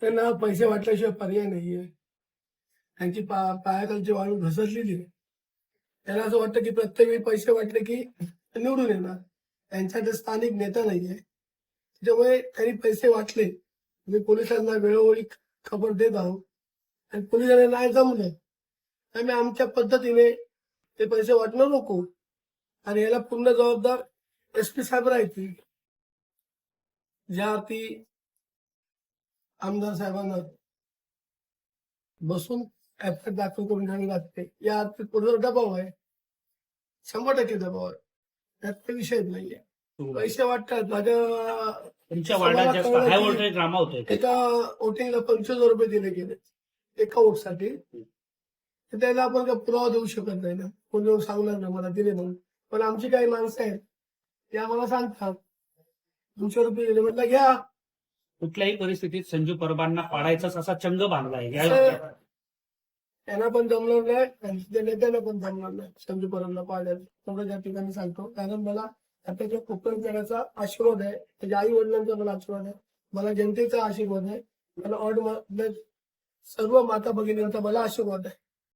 त्यांना पैसे वाटल्याशिवाय पर्याय नाहीये. त्यांची पा पायाखालची वाळू घसरलेली आहे. त्यांना असं वाटतं की प्रत्येक वेळी पैसे वाटले की निवडून येणार. त्यांच्याकडे स्थानिक नेता नाहीये. त्याच्यामुळे त्यांनी पैसे वाटले. मी पोलिसांना वेळोवेळी खबर देत आहोत. आणि पोलिसांना नाही जमलं तर आम्ही आमच्या पद्धतीने ते पैसे वाटणं नको. आणि याला पूर्ण जबाबदार एस पी साहेब राहतील. ज्या ती आमदार साहेबांना बसून एफ दाखल करून घ्यावी लागते. या अर्थी पूर्ण दबाव आहे. शंभर टक्के दबाव आहे. त्यात काही विषय नाहीये. पैसे वाटतात. माझ्या तुमच्या वार्डात जास्त हाय व्होल्टेज ड्रामा होतोय एका वोटिंगला पंचवीस हजार रुपये दिले गेले. एका वोटसाठी. तर त्याला आपण काही पुरावा देऊ शकत नाही ना. कोणी सांगणार ना मला दिले म्हणून. पण आमची काही माणसं आहेत. ते आम्हाला सांगतात. दोनशे रुपये दिले म्हटलं घ्या. कुठल्याही परिस्थितीत संजू परबांना पाडायचाच असा चंग या सर, त्यांना पण जमणार नाही आणि नेत्यांना पण जमणार नाही. संजू पाळण्यात तेवढं त्या ठिकाणी सांगतो. कारण मला त्याच्या कोकण करण्याचा आशीर्वाद आहे त्याच्या आई वडिलांचा मला आशीर्वाद आहे मला जनतेचा आशीर्वाद आहे मला ऑड सर्व माता भगिनींचा मला आशीर्वाद आहे.